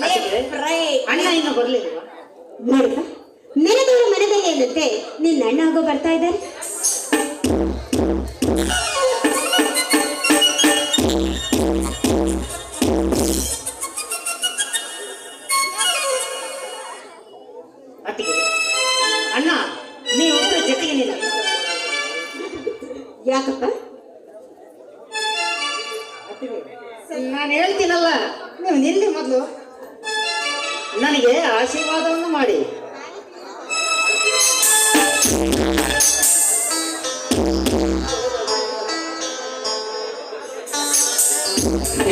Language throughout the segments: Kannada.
ಅಣ್ಣ ಇನ್ನು ಬರ್ಲಿಲ್ವಾ? ನೋಡಪ್ಪ ನೆನೆದವರ ಮನದಲ್ಲಿ ಏನಂತೆ ನಿನ್ನ ಅಣ್ಣ ಆಗೋ ಬರ್ತಾ ಇದ್ದಾರೆ. ಅಣ್ಣ ನೀ ಒಬ್ಬರ ಜೊತೆಗೆ ನಿಲ್ಲ ಯಾಕಪ್ಪ? ನಾನು ಹೇಳ್ತೀನಲ್ಲ ನೀವು ನಿಲ್ಲಿ ಮೊದಲು. ನನಗೆ ಆಶೀರ್ವಾದವನ್ನು ಮಾಡಿ.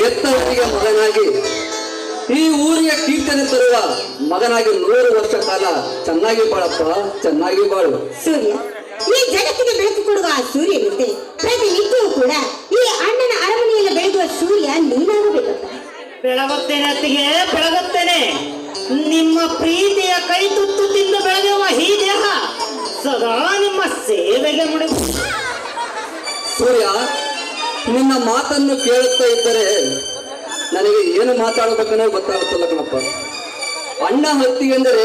ಎತ್ತವರಿಗೆ ಮಗನಾಗಿ ಈ ಊರಿಗೆ ಕೀರ್ತನೆ ತರುವ ಮಗನಾಗಿ ನೂರು ವರ್ಷ ಕಾಲ ಚೆನ್ನಾಗಿ ಬಾಳಪ್ಪ ಚೆನ್ನಾಗಿ ಬಾಳು. ಸೂರ್ಯ ಪ್ರೀತಿಯ ಕೈ ತುತ್ತು ತಿಂದು ಬೆಳೆದವ ಈ ದೇಹ. ಸದಾ ನಿಮ್ಮ ಸೇವೆಗೆ ಮುಡಿ ಸೂರ್ಯ, ನಿನ್ನ ಮಾತನ್ನು ಕೇಳುತ್ತಾ ಇದ್ದರೆ ನನಗೆ ಏನು ಮಾತಾಡಬೇಕನ್ನೋ ಗೊತ್ತಾಗುತ್ತಲ್ಲ ಕಣಪ್ಪ. ಅಣ್ಣ ಹತ್ತಿ ಎಂದರೆ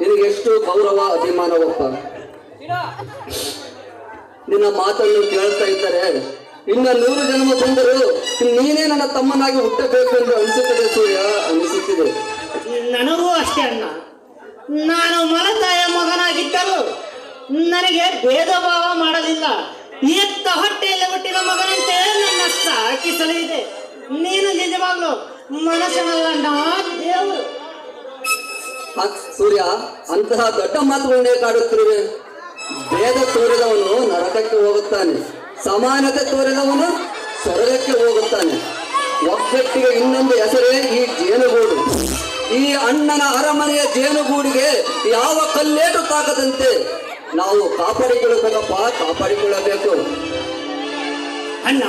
ನಿನಗೆ ಎಷ್ಟು ಗೌರವ, ಅಭಿಮಾನವಪ್ಪ. ನಿನ್ನ ಮಾತನ್ನು ಕೇಳ್ತಾ ಇದ್ದರೆ ಇನ್ನ ನೂರು ಜನ್ಮ ಬಂದರೂ ನೀನೇ ನನ್ನ ತಮ್ಮನಾಗಿ ಹುಟ್ಟಬೇಕು ಎಂದು ಅನಿಸುತ್ತದೆ ಸೂರ್ಯ, ಅನಿಸುತ್ತಿದೆ. ಅಣ್ಣ ನಾನು ಮಲತಾಯ ಮಗನಾಗಿದ್ದರೂ ನನಗೆ ಭೇದ ಭಾವ ಮಾಡಲಿಲ್ಲ. ಎತ್ತ ಹೊಟ್ಟೆಯಲ್ಲಿ ಹುಟ್ಟಿದ ಮಗನಂತೆ ನನ್ನ ಸಾಕಿಸಲಿದೆ. ನೀನು ನಿಜವಾಗ್ಲು ಮನಸ್ಸಿನಲ್ಲ ಸೂರ್ಯ, ಅಂತಹ ದೊಡ್ಡ ಮಾತುಗಳನ್ನೇ ಕಾಡುತ್ತಿರುವೆ. ಭೇದ ತೋರಿದವನು ನರಕಕ್ಕೆ ಹೋಗುತ್ತಾನೆ. ಸಮಾನತೆ ತೋರಿದವನು ಸ್ವರ್ಗಕ್ಕೆ ಹೋಗುತ್ತಾನೆ. ಒಗ್ಗಟ್ಟಿಗೆ ಇನ್ನೊಂದು ಹೆಸರೇ ಈ ಜೇನುಗೂಡು. ಈ ಅಣ್ಣನ ಅರಮನೆಯ ಜೇನುಗೂಡಿಗೆ ಯಾವ ಕಲ್ಲೇಟು ತಾಕದಂತೆ ನಾವು ಕಾಪಾಡಿಕೊಳ್ಳಬೇಕಪ್ಪ ಕಾಪಾಡಿಕೊಳ್ಳಬೇಕು. ಅಣ್ಣ,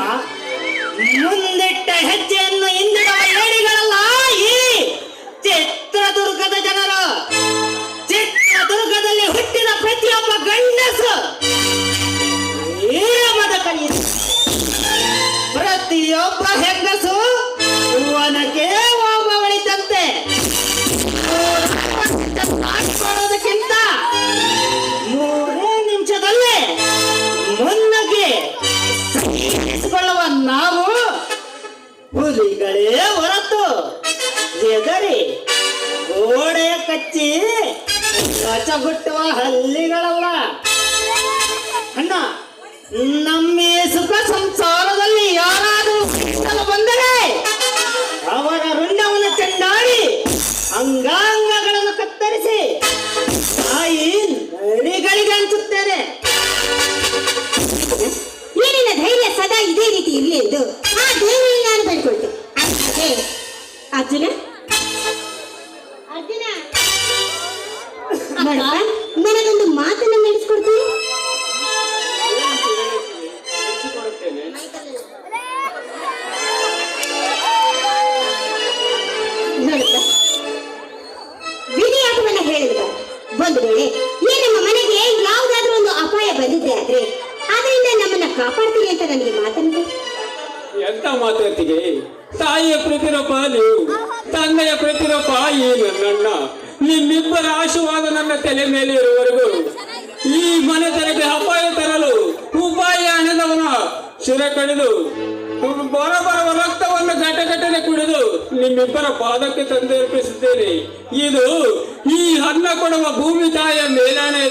ಮುಂದಿಟ್ಟ ಹೆಜ್ಜೆಯನ್ನು ಹಿಂದಿಡುವ ಏಡಿಗಳಲ್ಲ ಈ ಚಿತ್ರದುರ್ಗದ ಜನರು. ಚಿತ್ರದುರ್ಗದಲ್ಲಿ ಹುಟ್ಟಿದ ಪ್ರತಿಯೊಬ್ಬ ಗಂಡಸು ವೀರ ಬದುಕಲಿ ಪ್ರತಿಯೊಬ್ಬ ಕಚಗುಟ್ಟುವ ಹಳ್ಳಿಗಳಲ್ಲ. ಅಣ್ಣ, ನಮ್ಮ ಸುಖ ಸಂಸಾರದಲ್ಲಿ ಯಾರಾದರೂ ಬಂದರೆ ಅವರ ರುಂಡವನ್ನು ಚೆಂಡಾಡಿ ಅಂಗಾಂಗಗಳನ್ನು ಕತ್ತರಿಸಿ, ತಾಯಿ ನರಿಗಳಿಗೆ ಹಂಚುತ್ತೇನೆ. ಏನಿನ ಧೈರ್ಯ ಸದಾ ಇದೇ ರೀತಿ ಇರಲಿ ಎಂದು ಆ ಧೈರ್ಯ ನಾನು ಬೇಡ್ಕೊಳ್ತೇನೆ ಅರ್ಜುನ? ಅರ್ಜುನ? ನೋಡಪ್ಪ ನನಗೊಂದು ಮಾತನ್ನು ನಡೆಸ್ಕೊಡ್ತೀನಿ ನೋಡಪ್ಪ ಹೇಳಿದ ಒಂದು ವೇಳೆ ನಮ್ಮ ಮನೆಗೆ ಯಾವುದಾದ್ರೂ ಒಂದು ಅಪಾಯ ಬಂದಿದೆ ಆದ್ರೆ ಅದರಿಂದ ನಮ್ಮನ್ನ ಕಾಪಾಡ್ತೀನಿ ಅಂತ ನನಗೆ ಮಾತನ್ನು ಎಂತ ಮಾತಾಡ್ತಿಗೆ ತಾಯಿಯ ಪ್ರತಿರೂಪ ನೀವು, ತಂದೆಯ ಪ್ರತಿರೂಪ ಈ ನನ್ನಣ್ಣ ನಿಮ್ಮಿಬ್ಬರ ಆಶೀರ್ವಾದ ನನ್ನ ತಲೆ ಮೇಲೆ ಇರುವವರೆಗೂ ಈ ಮನೆತನಕ್ಕೆ ಅಪಾಯ ತರಲು ಉಪಾಯ ಹಣದವನ ಶಿರ ಕಡಿದು ಬರ ಬರುವ ರಕ್ತವನ್ನು ಘಟಘಟನೆ ಕುಡಿದು ನಿಮ್ಮಿಬ್ಬರ ಪಾದಕ್ಕೆ ತಂದರ್ಪಿಸುತ್ತೇನೆ ಇದು ಈ ಅನ್ನ ಕೊಡುವ ಭೂಮಿ ತಾಯಿಯ ಮೇಲಾನೆ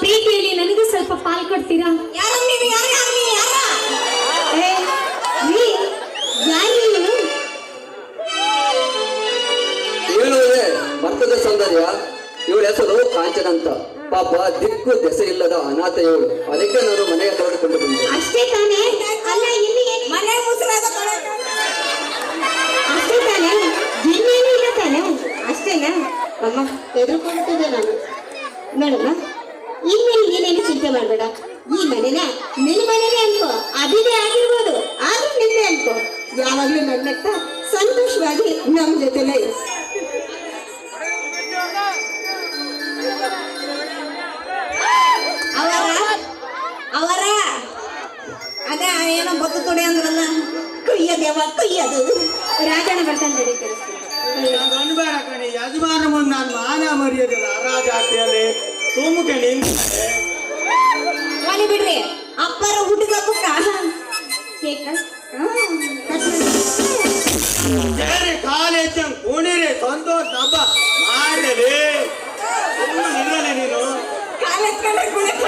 ಪ್ರೀತಿಯಲ್ಲಿ ನನಗೂ ಸ್ವಲ್ಪ ಪಾಲ್ ಕೊಡ್ತೀರಾ? ಹೇಳುವುದೇ ಭರ್ತದ ಸೌಂದರ್ಯ. ಇವಳ ಹೆಸರು ಕಾಂಚನ ಅಂತ. ಪಾಪ ದಿಕ್ಕು ದೆಸೆ ಇಲ್ಲದ ಅನಾಥ ಇವಳು. ಅದಕ್ಕೆ ನಾನು ಮನೆಗೆ ಕರೆದುಕೊಂಡು ಬಂದೆ. ಅಷ್ಟೇ ತಾನೇ? ಅಲ್ಲ ಇಲ್ಲಿ ಏನು? ಮನೆ ಅಷ್ಟೇ ತಾನೇ? ಇನ್ನೇನು ಇಲ್ಲ ತಾನೇ? ಅಷ್ಟೇನಾ? ಅಮ್ಮ ಹೆದರ್ಕೊಂತಿದ್ದೆ ನಾನು. ನೋಡಮ್ಮ ಇನ್ಮೇಲೆ ಏನೇನು ಚಿಂತೆ ಮಾಡಬೇಡ? ಈ ಮನೆನ ನಿನ್ ಮನೆನೇ ಅನ್ಕೋ, ಅದಿದೆ ಆಗಿರ್ಬೋದು, ಆದ್ರೂ ನಿನ್ನೆ ಅನ್ಕೋ. ಯಾವಾಗ್ಲೂ ನನ್ನತ್ತ ಸಂತೋಷವಾಗಿ ನಮ್ ಜೊತೆಲೇ ಅವರ? ಅವರ? ಅದೇ ಏನೋ ಬತ್ತು ತೊಡೆ ಅಂದ್ರಲ್ಲ ಕುಯ್ಯದೇವ ಕುಯ್ಯದು. ರಾಜನ ಬರ್ತಾನೆ ಕೆಲಸ ಯಜಮಾನ ನಾನು ಮಾನ ಮರ್ಯಾದಿಲ್ಲ ರಾಜ ಆಗ್ತೀಯಲ್ಲೇ ನಿಂತಿದೆ ವಾಲಿ ಬಿಡ್ರಿ. ಅಪ್ಪರ ಹುಡುಗಪ್ಪಕ್ಕ ಕೇಕ? ಬೇರೆ ಕಾಲೇಜ್ ಕುಣಿರಿ ಸಂತೋಷ ಹಬ್ಬ ಮಾಡಲಿ ನಿಲ್ಲಲೆ ನೀನು. ಕಾಲೇಜ್ ಕಡೆ ಕುಳಿತ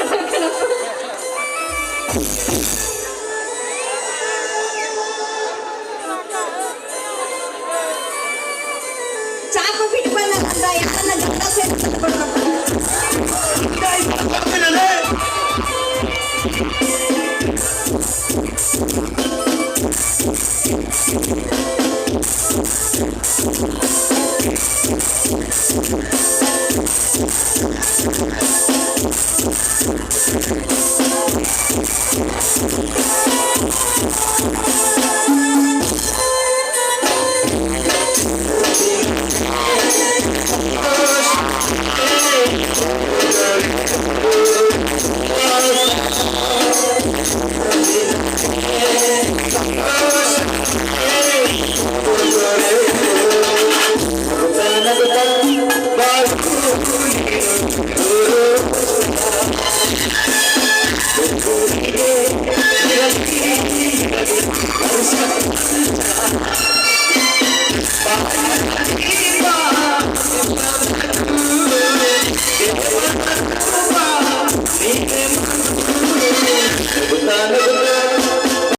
ಚಾಕು ಬಿಟ್ಟು ಬಂದ ಯಾರನ್ನ ಜಗಳ ಸೇರ್ಕೊಂಡು Thank you.